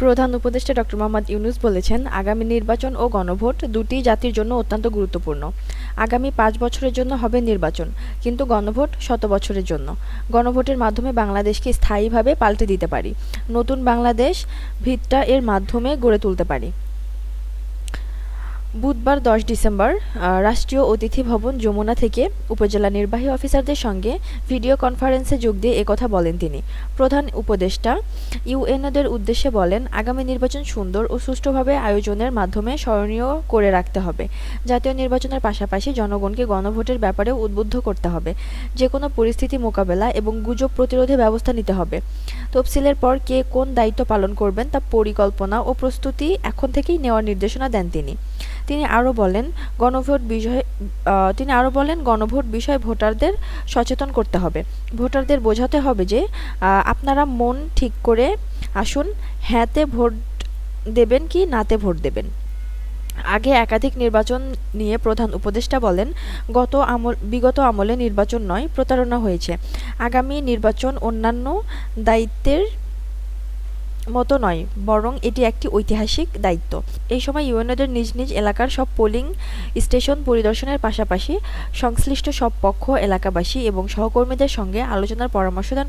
প্রধান উপদেষ্টা ডক্টর মোহাম্মদ ইউনুস বলেছেন, আগামী নির্বাচন ও গণভোট দুটি জাতির জন্য অত্যন্ত গুরুত্বপূর্ণ। আগামী পাঁচ বছরের জন্য হবে নির্বাচন, কিন্তু গণভোট শত বছরের জন্য। গণভোটের মাধ্যমে বাংলাদেশকে স্থায়ীভাবে পাল্টে দিতে পারি। নতুন বাংলাদেশ ভিতটা এর মাধ্যমে গড়ে তুলতে পারি। বুধবার দশ ডিসেম্বর রাষ্ট্রীয় অতিথি ভবন যমুনা থেকে উপজেলা নির্বাহী অফিসারদের সঙ্গে ভিডিও কনফারেন্সে যোগ দিয়ে একথা বলেন তিনি। প্রধান উপদেষ্টা ইউএনওদের উদ্দেশ্যে বলেন, আগামী নির্বাচন সুন্দর ও সুষ্ঠুভাবে আয়োজনের মাধ্যমে স্মরণীয় করে রাখতে হবে। জাতীয় নির্বাচনের পাশাপাশি জনগণকে গণভোটের ব্যাপারেও উদ্বুদ্ধ করতে হবে। যে কোনো পরিস্থিতি মোকাবেলা এবং গুজব প্রতিরোধে ব্যবস্থা নিতে হবে। তফসিলের পর কে কোন দায়িত্ব পালন করবেন তা পরিকল্পনা ও প্রস্তুতি এখন থেকেই নেওয়ার নির্দেশনা দেন তিনি। তিনি আরও বলেন, গণভোট বিষয়ে তিনি আরও বলেন, গণভোট বিষয়ে ভোটারদের সচেতন করতে হবে। ভোটারদের বোঝাতে হবে যে আপনারা মন ঠিক করে আসুন, হ্যাঁতে ভোট দেবেন কি নাতে ভোট দেবেন। আগে একাধিক নির্বাচন নিয়ে প্রধান উপদেষ্টা বলেন, গত আমল, বিগত আমলে নির্বাচন নয়, প্রতারণা হয়েছে। আগামী নির্বাচন অন্যান্য দায়িত্বের মতো নয়, বরং এটি একটি ঐতিহাসিক দায়িত্ব। এই সময় ইউএনওদের নিজ নিজ এলাকার সব পোলিং স্টেশন পরিদর্শনের পাশাপাশি সংশ্লিষ্ট সব পক্ষ, এলাকাবাসী এবং সহকর্মীদের সঙ্গে আলোচনার পরামর্শ দেন